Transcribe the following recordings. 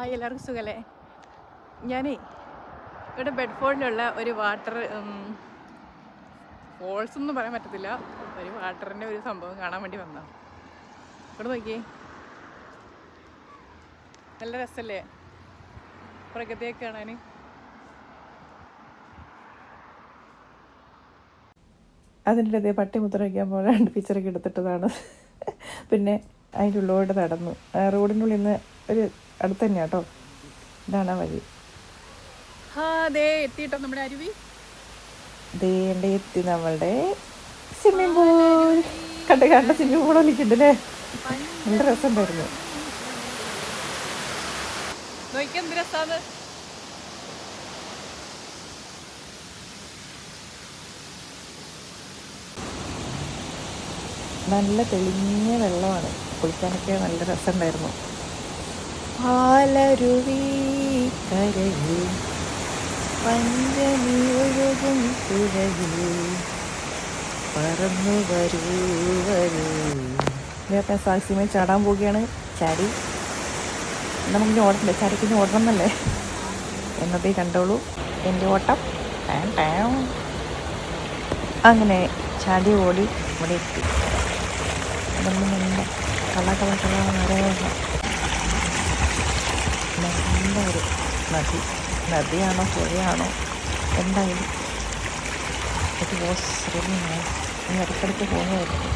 Hi എല്ലാവർക്കും സുഖല്ലേ? ഞാനേ ഇവിടെ ബെഡ്ഫോർഡിലുള്ള ഒരു വാട്ടർ ഫോൾസ് ഒന്നും പറയാൻ പറ്റത്തില്ല. ഒരു വാട്ടറിന്റെ ഒരു സംഭവം കാണാൻ വേണ്ടി വന്നാ ഇവിടെ നോക്കിയേ. നല്ല രസമല്ലേ പ്രകൃതിയൊക്കെ കാണാൻ അതിന്റെ ഇതേ പട്ടി മുദ്ര വയ്ക്കാൻ പോലെ രണ്ട് പിക്ചറൊക്കെ എടുത്തിട്ടതാണ്. പിന്നെ അതിന്റെ ഉള്ളിലോട്ട് നടന്നു. റോഡിനുള്ളിൽ നിന്ന് ഒരു അടുത്ത് തന്നെയാ കേട്ടോ ഇതാണ് വഴി. എത്തിയിട്ടോ നമ്മുടെ അരുവി. ദേണ്ട എത്തി നമ്മളുടെ സ്വിമ്മിംഗ് പൂൾ കണ്ട കണ്ട സ്വിമ്മിംഗ് പൂൾ ഒലിക്കുന്നുണ്ടല്ലേ നല്ല രസമുണ്ടായിരുന്നു. നോക്കിയെന്ത് നല്ല തെളിഞ്ഞ വെള്ളമാണ്. കുളിക്കാനൊക്കെ നല്ല രസമുണ്ടായിരുന്നു. പാലരുവി കരയിൽ പഞ്ചമി ഒഴുകും പുഴയിൽ പറന്നു വരൂ വരൂ. ഞാൻ സാക്സിമേ ചാടാൻ പോവുകയാണ്. ചാടി. നമുക്കിനി ഓടണ്ടേ? ചാടിക്കിനി ഓടണം എന്നല്ലേ എന്നതേ കണ്ടോളൂ എന്റെ ഓട്ടം. അങ്ങനെ ചാടി ഓടി ഇവിടെ എത്തി കള കള കള നല്ല ഒരു നദി നദിയാണോ പുഴയാണോ? എന്തായാലും ഇത് വാസ് റിയലി നൈസ് ഇടയ്ക്കിടയ്ക്ക് പോകുന്നതായിരുന്നു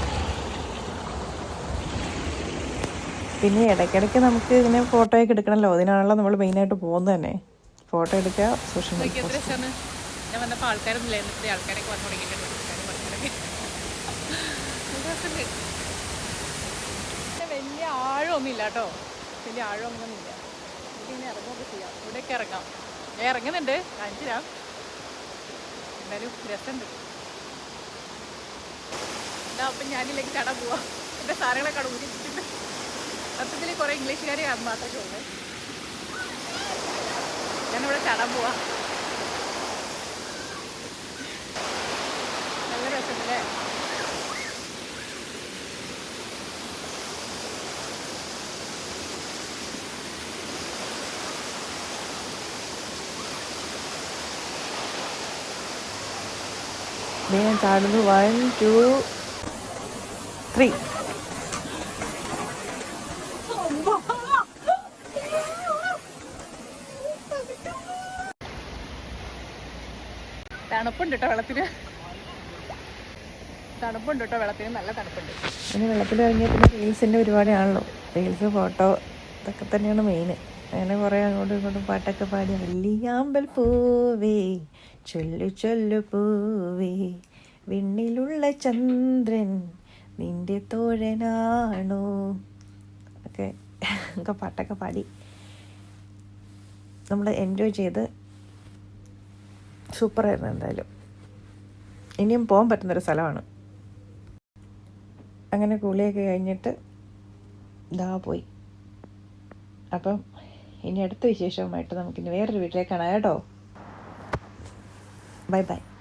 പിന്നെ ഇടയ്ക്കിടയ്ക്ക് നമുക്ക് ഇങ്ങനെ ഫോട്ടോ ഒക്കെ എടുക്കണമല്ലോ അതിനാണല്ലോ നമ്മൾ മെയിനായിട്ട് പോകുന്നത് തന്നെ. ഫോട്ടോ എടുക്കുക സോഷ്യൽ മീഡിയ ഞാൻ വന്നപ്പോൾ ആൾക്കാരൊന്നുമില്ല എന്നിട്ട് ആൾക്കാരൊക്കെ വന്നു തുടങ്ങിയിട്ടുണ്ട്. വലിയ ആഴമൊന്നും ഇല്ല കേട്ടോ. വലിയ ഇങ്ങനെ ഇറങ്ങുകയൊക്കെ ചെയ്യാം. ഇവിടെയൊക്കെ ഇറങ്ങാം. ഞാൻ ഇറങ്ങുന്നുണ്ട്. കാണിച്ചു തരാം എന്തായാലും രസമുണ്ട്. എന്താ അപ്പം ഞാനിലേക്ക് ചടാൻ പോവാം. എന്റെ സാധനങ്ങളൊക്കെ അവിടെ ഊരിച്ചിട്ടുണ്ട് സത്യത്തിൽ കുറേ ഇംഗ്ലീഷുകാർ മാത്രമേ ഉള്ളൂ. ഞാനിവിടെ ചാടാൻ പോവാം. നല്ല ഞാൻ ചാടുന്നു വൺ ടു ത്രീ തണുപ്പുണ്ട് കേട്ടോ വെള്ളത്തിന്. തണുപ്പുണ്ട് കേട്ടോ വെള്ളത്തിന്. നല്ല തണുപ്പുണ്ട്. ഇനി വെള്ളത്തിൽ ഇറങ്ങിയ പിന്നെ റീൽസിന്റെ പരിപാടിയാണല്ലോ. റീൽസ് ഫോട്ടോ ഇതൊക്കെ തന്നെയാണ് മെയിൻ അങ്ങനെ കുറേ അങ്ങോട്ടും ഇങ്ങോട്ടും പാട്ടൊക്കെ പാടി. വലിയാമ്പൽ പൂവേ ചൊല്ലു ചൊല്ലു പൂവേ വിണ്ണിലുള്ള ചന്ദ്രൻ നിന്റെ തോഴനാണോ? ഒക്കെ ഒക്കെ പാട്ടൊക്കെ പാടി. നമ്മൾ എൻജോയ് ചെയ്ത് സൂപ്പറായിരുന്നു എന്തായാലും. ഇനിയും പോകാൻ പറ്റുന്നൊരു സ്ഥലമാണ്. അങ്ങനെ കൂളിയൊക്കെ കഴിഞ്ഞിട്ട് ഇതാ പോയി. അപ്പം ഇനി അടുത്ത വിശേഷവുമായിട്ട് നമുക്കിനി വേറൊരു വീട്ടിലേക്ക് കാണാം കേട്ടോ. Bye bye.